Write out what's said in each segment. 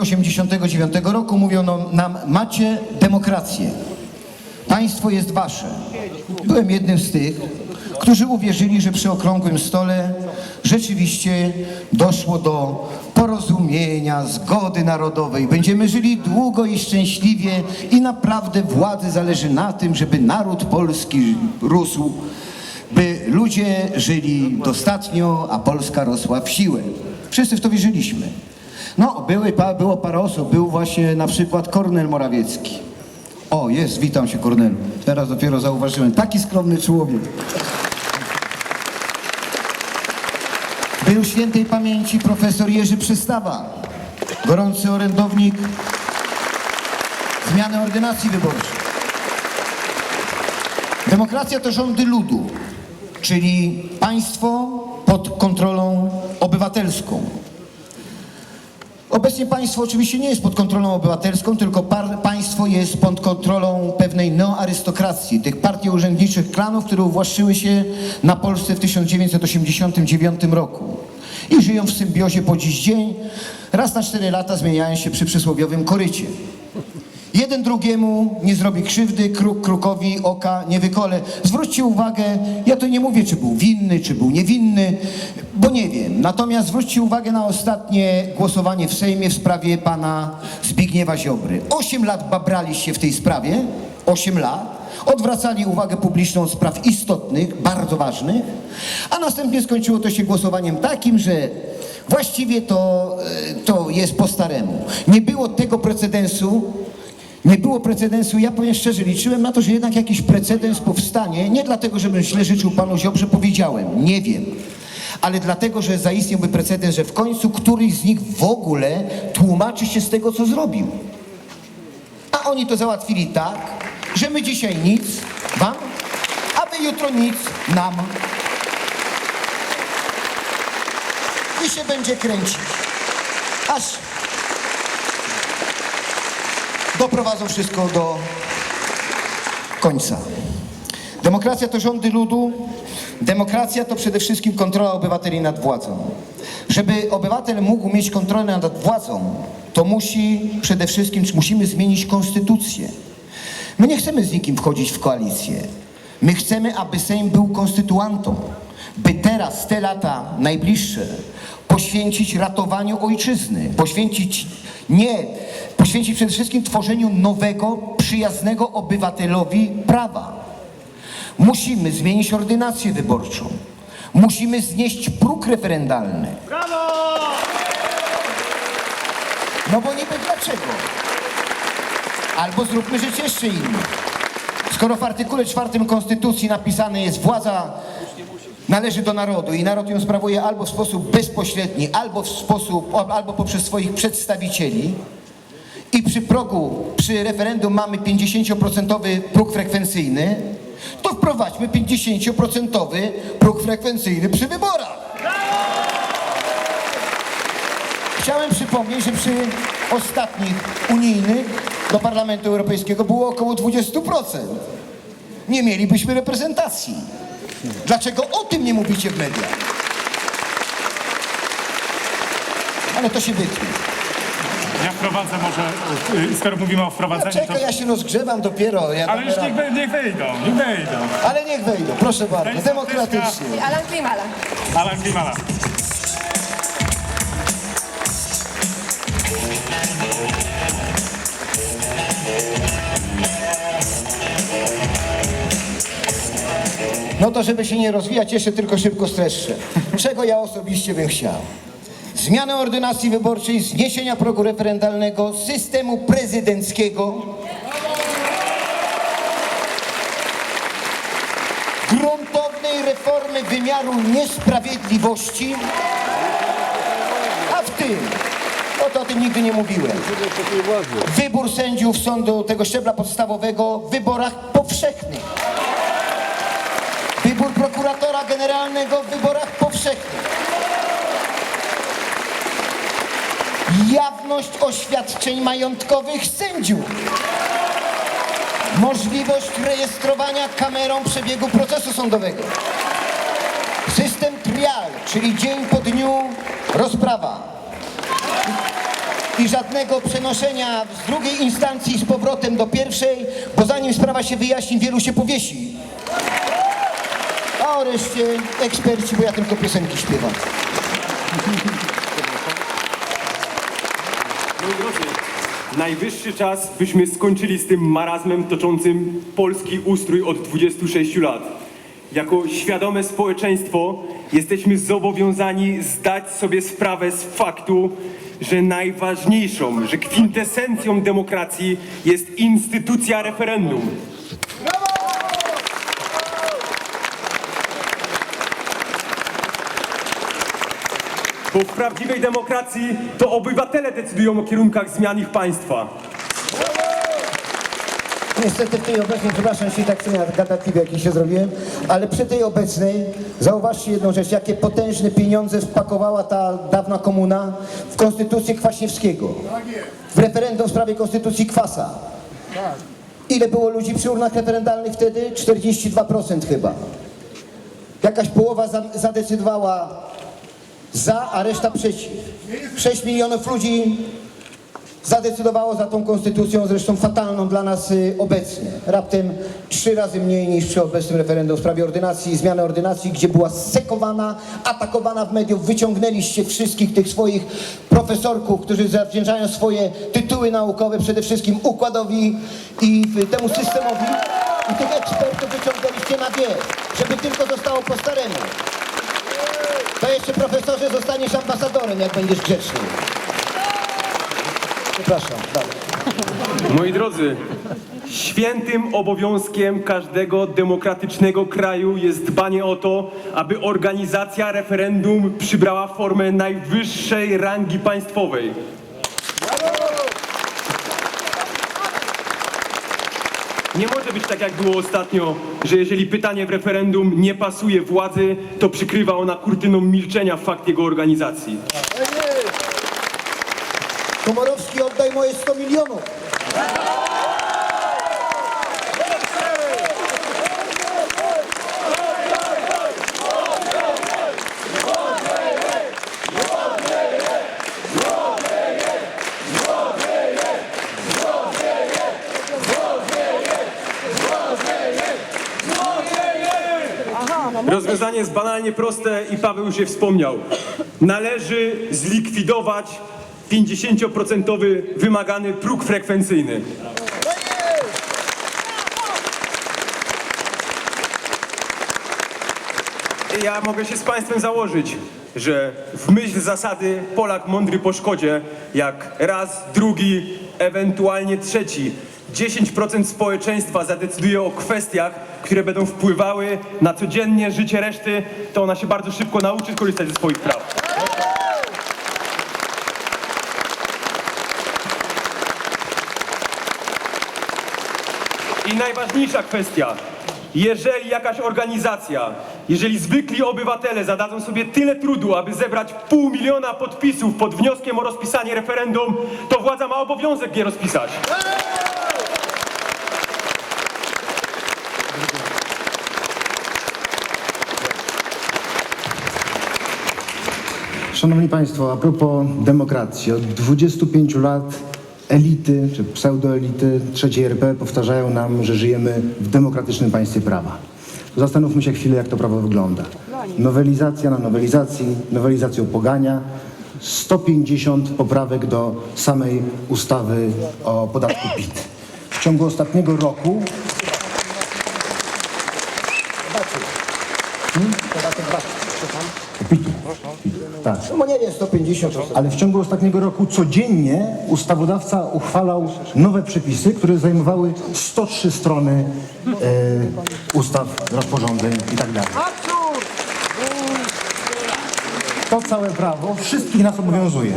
1989 roku mówiono nam, macie demokrację. Państwo jest wasze. Byłem jednym z tych, którzy uwierzyli, że przy okrągłym stole rzeczywiście doszło do porozumienia, zgody narodowej. Będziemy żyli długo i szczęśliwie i naprawdę władzy zależy na tym, żeby naród polski rósł, by ludzie żyli dostatnio, a Polska rosła w siłę. Wszyscy w to wierzyliśmy. No, były, było parę osób, był właśnie na przykład Kornel Morawiecki. O, jest, witam się Kornelu. Teraz dopiero zauważyłem. Taki skromny człowiek. Był świętej pamięci profesor Jerzy Przystawa, gorący orędownik zmiany ordynacji wyborczej. Demokracja to rządy ludu, czyli państwo pod kontrolą obywatelską. Obecnie państwo oczywiście nie jest pod kontrolą obywatelską, tylko państwo jest pod kontrolą pewnej neoarystokracji, tych partii urzędniczych klanów, które uwłaszczyły się na Polsce w 1989 roku. I żyją w symbiozie po dziś dzień. Raz na cztery lata zmieniają się przy przysłowiowym korycie. Jeden drugiemu nie zrobi krzywdy, kruk krukowi oka nie wykole. Zwróćcie uwagę, ja to nie mówię, czy był winny, czy był niewinny, bo nie wiem. Natomiast zwróćcie uwagę na ostatnie głosowanie w Sejmie w sprawie pana Zbigniewa Ziobry. Osiem lat babraliście w tej sprawie, osiem lat. Odwracali uwagę publiczną od spraw istotnych, bardzo ważnych, a następnie skończyło to się głosowaniem takim, że właściwie to, e, to jest po staremu. Nie było tego precedensu, nie było precedensu, ja powiem szczerze, liczyłem na to, że jednak jakiś precedens powstanie, nie dlatego, żebym źle życzył panu Ziobrze, powiedziałem, nie wiem, ale dlatego, że zaistniałby precedens, że w końcu któryś z nich w ogóle tłumaczy się z tego, co zrobił. A oni to załatwili tak, że my dzisiaj nic wam, a wy jutro nic nam. I się będzie kręcić. Aż doprowadzą wszystko do końca. Demokracja to rządy ludu. Demokracja to przede wszystkim kontrola obywateli nad władzą. Żeby obywatel mógł mieć kontrolę nad władzą, to musi przede wszystkim musimy zmienić konstytucję. My nie chcemy z nikim wchodzić w koalicję. My chcemy, aby Sejm był konstytuantą, by teraz te lata najbliższe poświęcić ratowaniu ojczyzny, poświęcić nie, poświęcić przede wszystkim tworzeniu nowego, przyjaznego obywatelowi prawa. Musimy zmienić ordynację wyborczą. Musimy znieść próg referendalny. No bo niby dlaczego? Albo zróbmy rzecz jeszcze inną. Skoro w artykule czwartym Konstytucji napisane jest władza należy do narodu i naród ją sprawuje albo w sposób bezpośredni, albo w sposób, albo poprzez swoich przedstawicieli i przy progu, przy referendum mamy 50% próg frekwencyjny, to wprowadźmy 50% próg frekwencyjny przy wyborach. Chciałem przypomnieć, że przy ostatnich unijnych do Parlamentu Europejskiego było około 20%. Nie mielibyśmy reprezentacji. Dlaczego o tym nie mówicie w mediach? Ale to się wytnie. Ja wprowadzę może, y, skoro mówimy o No wprowadzeniu, to... czekaj, ja się rozgrzewam dopiero. Ja Ale już dopiero- niech, niech wyjdą, niech wyjdą. Ale niech wejdą, proszę bardzo, demokratycznie. Alan Klimala. Alan Klimala. No to żeby się nie rozwijać, jeszcze tylko szybko streszczę. Czego ja osobiście bym chciał? Zmianę ordynacji wyborczej, zniesienia progu referendalnego, systemu prezydenckiego, gruntownej reformy wymiaru niesprawiedliwości, a w tym, o to o tym nigdy nie mówiłem, wybór sędziów sądu tego szczebla podstawowego w wyborach powszechnych. Prokuratora generalnego w wyborach powszechnych. Jawność oświadczeń majątkowych sędziów. Możliwość rejestrowania kamerą przebiegu procesu sądowego. System trial, czyli dzień po dniu rozprawa. i żadnego przenoszenia z drugiej instancji z powrotem do pierwszej, bo zanim sprawa się wyjaśni, wielu się powiesi. A o reszcie eksperci, bo ja tylko piosenki śpiewam. Moi drodzy, najwyższy czas, byśmy skończyli z tym marazmem toczącym polski ustrój od 26 lat. Jako świadome społeczeństwo jesteśmy zobowiązani zdać sobie sprawę z faktu, że najważniejszą, że kwintesencją demokracji jest instytucja referendum. Bo w prawdziwej demokracji to obywatele decydują o kierunkach zmian ich państwa. Niestety w tej obecnej, przepraszam się tak gadatliwy jakiś się zrobiłem, ale przy tej obecnej zauważcie jedną rzecz, jakie potężne pieniądze wpakowała ta dawna komuna w konstytucję Kwaśniewskiego. W referendum w sprawie konstytucji Kwasa. Ile było ludzi przy urnach referendalnych wtedy? 42% chyba. Jakaś połowa za, zadecydowała za, a reszta przeciw. 6 milionów ludzi zadecydowało za tą konstytucją, zresztą fatalną dla nas y, obecnie. Raptem trzy razy mniej niż przy obecnym referendum w sprawie ordynacji zmiany ordynacji, gdzie była sekowana, atakowana w mediów. Wyciągnęliście wszystkich tych swoich profesorków, którzy zawdzięczają swoje tytuły naukowe przede wszystkim układowi i temu systemowi. I tych ekspertów wyciągnęliście na wierzch, żeby tylko zostało po staremu. To jeszcze profesorze zostaniesz ambasadorem, jak będziesz grzeczny. Przepraszam, dalej. Moi drodzy, świętym obowiązkiem każdego demokratycznego kraju jest dbanie o to, aby organizacja referendum przybrała formę najwyższej rangi państwowej. Nie może być tak, jak było ostatnio, że jeżeli pytanie w referendum nie pasuje władzy, to przykrywa ona kurtyną milczenia fakt jego organizacji. Komorowski, oddaj moje 100 milionów. Rozwiązanie jest banalnie proste i Paweł już je wspomniał. Należy zlikwidować 50% wymagany próg frekwencyjny. Ja mogę się z Państwem założyć, że w myśl zasady Polak mądry po szkodzie, jak raz, drugi, ewentualnie trzeci, 10% społeczeństwa zadecyduje o kwestiach, które będą wpływały na codziennie życie reszty, to ona się bardzo szybko nauczy korzystać ze swoich praw. I najważniejsza kwestia. Jeżeli jakaś organizacja, jeżeli zwykli obywatele zadadzą sobie tyle trudu, aby zebrać pół miliona podpisów pod wnioskiem o rozpisanie referendum, to władza ma obowiązek je rozpisać. Szanowni Państwo, a propos demokracji, od 25 lat elity czy pseudoelity III RP powtarzają nam, że żyjemy w demokratycznym państwie prawa. To zastanówmy się chwilę, jak to prawo wygląda. Nowelizacja na nowelizacji, nowelizacją pogania, 150 poprawek do samej ustawy o podatku PIT. W ciągu ostatniego roku tak, No nie wiem, 150 ale w ciągu ostatniego roku codziennie ustawodawca uchwalał nowe przepisy, które zajmowały 103 strony e, ustaw, rozporządzeń itd. To całe prawo wszystkich nas obowiązuje.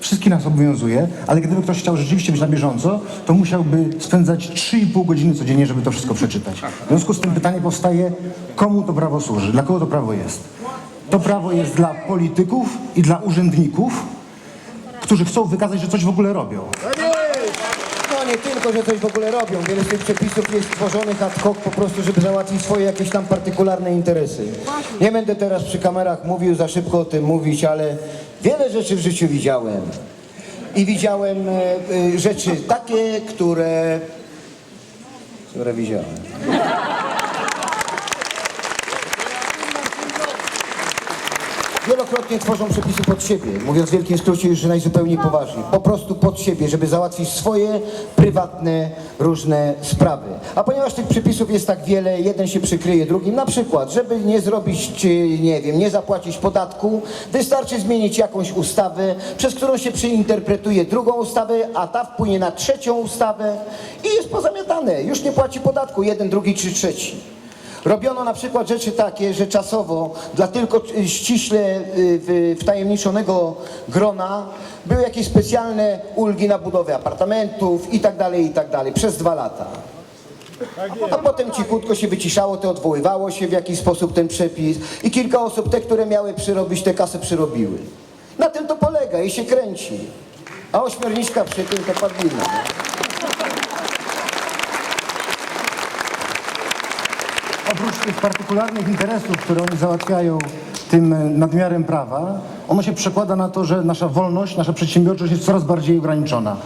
Wszystkich nas obowiązuje, ale gdyby ktoś chciał rzeczywiście być na bieżąco, to musiałby spędzać 3,5 godziny codziennie, żeby to wszystko przeczytać. W związku z tym pytanie powstaje, komu to prawo służy, dla kogo to prawo jest. To prawo jest dla polityków i dla urzędników, którzy chcą wykazać, że coś w ogóle robią. No nie tylko, że coś w ogóle robią. Wiele z tych przepisów jest tworzonych ad hoc po prostu, żeby załatwić swoje jakieś tam partykularne interesy. Nie będę teraz przy kamerach mówił, za szybko o tym mówić, ale wiele rzeczy w życiu widziałem. i widziałem e, e, rzeczy takie, które... które widziałem. Wielokrotnie tworzą przepisy pod siebie, mówiąc w wielkim skrócie już najzupełniej poważniej. Po prostu pod siebie, żeby załatwić swoje prywatne, różne sprawy. A ponieważ tych przepisów jest tak wiele, jeden się przykryje drugim. Na przykład, żeby nie zrobić, czy nie wiem, nie zapłacić podatku, wystarczy zmienić jakąś ustawę, przez którą się przeinterpretuje drugą ustawę, a ta wpłynie na trzecią ustawę i jest pozamiatane. Już nie płaci podatku jeden, drugi czy trzeci. Robiono na przykład rzeczy takie, że czasowo dla tylko ściśle y, wtajemniczonego grona były jakieś specjalne ulgi na budowę apartamentów i tak dalej, i tak dalej, przez dwa lata. A potem cichutko się wyciszało, to odwoływało się w jakiś sposób ten przepis i kilka osób, te, które miały przyrobić, te kasy przyrobiły. Na tym to polega i się kręci. A ośmiorniczka przy tym to padlina. Tych partykularnych interesów, które oni załatwiają tym e, nadmiarem prawa, ono się przekłada na to, że nasza wolność, nasza przedsiębiorczość jest coraz bardziej ograniczona.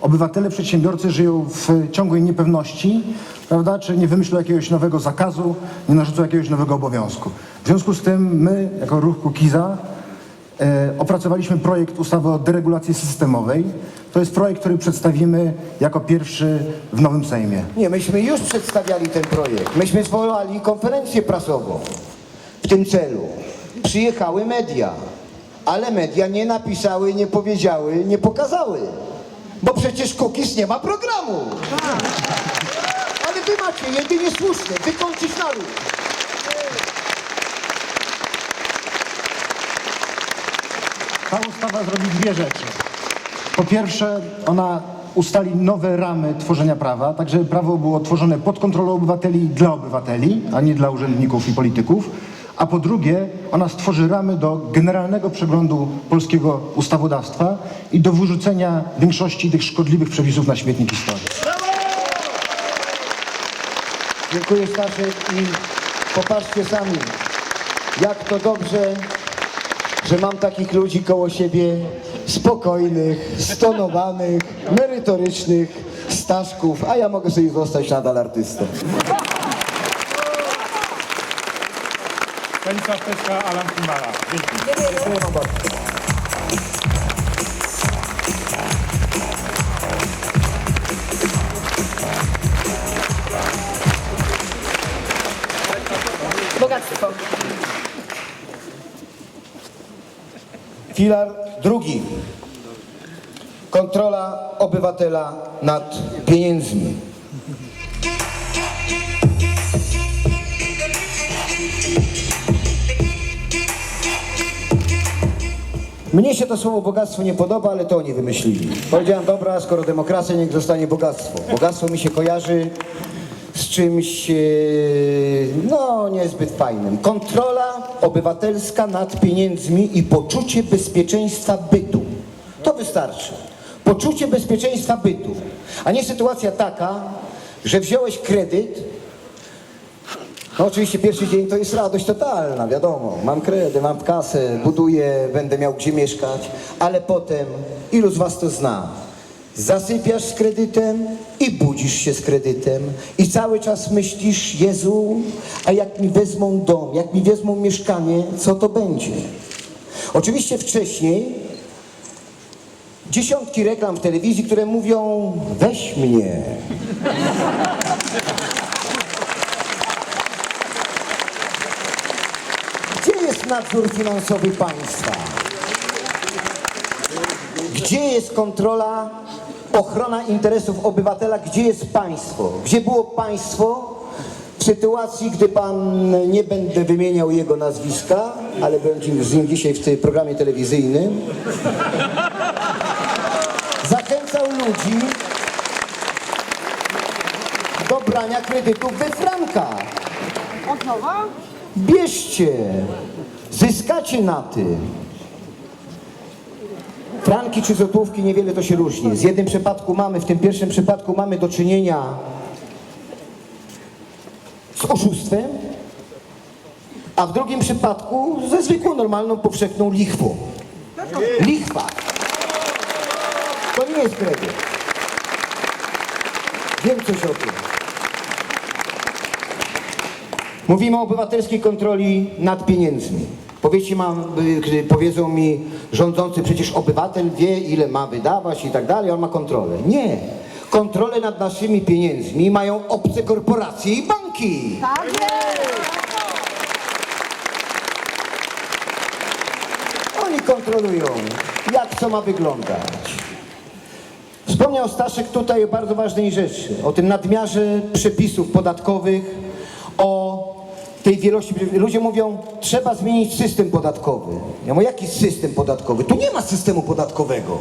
Obywatele, przedsiębiorcy żyją w ciągłej niepewności, prawda? Czy nie wymyślą jakiegoś nowego zakazu, nie narzucą jakiegoś nowego obowiązku. W związku z tym my, jako ruch Kukiza, e, opracowaliśmy projekt ustawy o deregulacji systemowej. To jest projekt, który przedstawimy jako pierwszy w nowym Sejmie. Nie, myśmy już przedstawiali ten projekt. Myśmy zwołali konferencję prasową w tym celu. Przyjechały media, ale media nie napisały, nie powiedziały, nie pokazały. Bo przecież Kukis nie ma programu. Ale wy macie jedynie słuszne, wykończyć naród. Ta ustawa zrobi dwie rzeczy. Po pierwsze, ona ustali nowe ramy tworzenia prawa, tak żeby prawo było tworzone pod kontrolą obywateli dla obywateli, a nie dla urzędników i polityków. A po drugie, ona stworzy ramy do generalnego przeglądu polskiego ustawodawstwa i do wyrzucenia większości tych szkodliwych przepisów na śmietnik historii. Dziękuję Staszek i popatrzcie sami, jak to dobrze, że mam takich ludzi koło siebie, spokojnych, stonowanych, merytorycznych, Staszków, a ja mogę sobie zostać nadal artystą. Stanisław Teska, Alan Kimala. Dzięki. Dziękuję wam bardzo. Bogactwo. Filar drugi. Kontrola obywatela nad pieniędzmi. Mnie się to słowo bogactwo nie podoba, ale to oni wymyślili. Powiedziałem, dobra, skoro demokracja, niech zostanie bogactwo. Bogactwo mi się kojarzy z czymś, e, no, niezbyt fajnym. Kontrola obywatelska nad pieniędzmi i poczucie bezpieczeństwa bytu. To wystarczy. Poczucie bezpieczeństwa bytu. A nie sytuacja taka, że wziąłeś kredyt, no oczywiście pierwszy dzień to jest radość totalna, wiadomo. Mam kredyt, mam kasę, buduję, będę miał gdzie mieszkać, ale potem, ilu z was to zna? Zasypiasz z kredytem i budzisz się z kredytem i cały czas myślisz, Jezu, a jak mi wezmą dom, jak mi wezmą mieszkanie, co to będzie? Oczywiście wcześniej dziesiątki reklam w telewizji, które mówią, weź mnie, Gdzie jest nadzór finansowy państwa? Gdzie jest kontrola, ochrona interesów obywatela? Gdzie jest państwo? Gdzie było państwo w sytuacji, gdy pan, nie będę wymieniał jego nazwiska, ale byłem z nim dzisiaj w tym programie telewizyjnym, zachęcał ludzi do brania kredytów we frankach. Od nowa? Bierzcie, zyskacie na tym. Franki czy złotówki, niewiele to się różni. Z jednym przypadku mamy, w tym pierwszym przypadku mamy do czynienia z oszustwem, a w drugim przypadku ze zwykłą, normalną, powszechną lichwą. Lichwa. nie jest kredyt. Wiem coś o tym. Mówimy o obywatelskiej kontroli nad pieniędzmi. Powiecie mam, powiedzą mi rządzący, przecież obywatel wie, ile ma wydawać i tak dalej, on ma kontrolę. Nie. Kontrolę nad naszymi pieniędzmi mają obce korporacje i banki. Tak! Oni kontrolują, jak co ma wyglądać. Wspomniał Staszek tutaj o bardzo ważnej rzeczy, o tym nadmiarze przepisów podatkowych, o tej wielości. Ludzie mówią, trzeba zmienić system podatkowy. Ja mówię, jaki system podatkowy? Tu nie ma systemu podatkowego.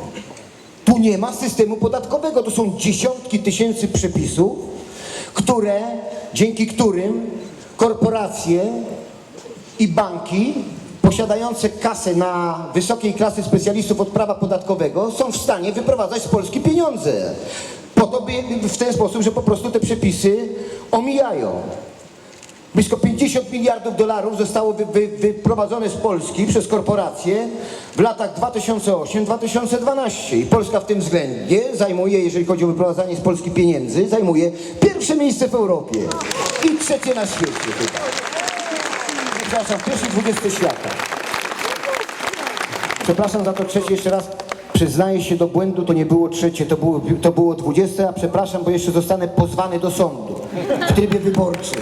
Tu nie ma systemu podatkowego. To są dziesiątki tysięcy przepisów, które, dzięki którym korporacje i banki posiadające kasę na wysokiej klasy specjalistów od prawa podatkowego są w stanie wyprowadzać z Polski pieniądze. Po to by, w ten sposób, że po prostu te przepisy omijają. Blisko 50 miliardów dolarów zostało wy, wy, wyprowadzone z Polski przez korporacje w latach 2008-2012 i Polska w tym względzie zajmuje, jeżeli chodzi o wyprowadzanie z Polski pieniędzy, zajmuje pierwsze miejsce w Europie i trzecie na świecie. Przepraszam, pierwszy 20 świata. Przepraszam za to trzecie jeszcze raz. Przyznaję się do błędu, to nie było trzecie, to było, to było 20, a przepraszam, bo jeszcze zostanę pozwany do sądu w trybie wyborczym.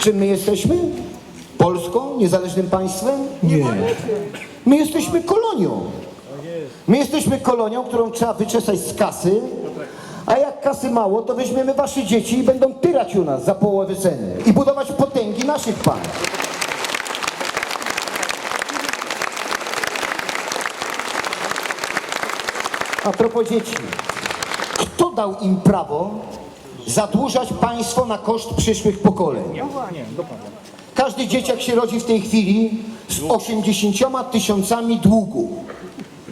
Czym my jesteśmy? Polską? Niezależnym państwem? Nie. My jesteśmy kolonią. My jesteśmy kolonią, którą trzeba wyczesać z kasy, a jak kasy mało, to weźmiemy wasze dzieci i będą tyrać u nas za połowę ceny i budować potęgi naszych państw. A propos dzieci. Kto dał im prawo zadłużać państwo na koszt przyszłych pokoleń? Każdy dzieciak się rodzi w tej chwili z 80 tysiącami długu.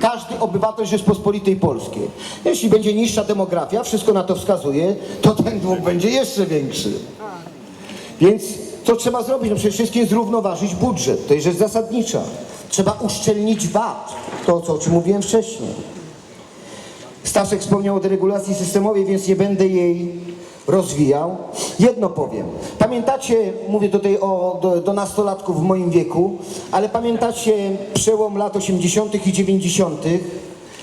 Każdy obywatel Rzeczpospolitej Polskiej. Jeśli będzie niższa demografia, wszystko na to wskazuje, to ten dług będzie jeszcze większy. Więc co trzeba zrobić? No przede wszystkim zrównoważyć budżet. To jest rzecz zasadnicza. Trzeba uszczelnić VAT. To, co, o czym mówiłem wcześniej. Staszek wspomniał o deregulacji systemowej, więc nie będę jej rozwijał. Jedno powiem. Pamiętacie, mówię tutaj o, do, do nastolatków w moim wieku, ale pamiętacie przełom lat 80. i 90.,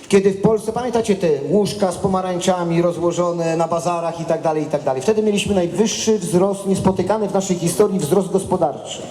kiedy w Polsce, pamiętacie te łóżka z pomarańczami rozłożone na bazarach i tak dalej, i tak dalej. Wtedy mieliśmy najwyższy wzrost, niespotykany w naszej historii wzrost gospodarczy.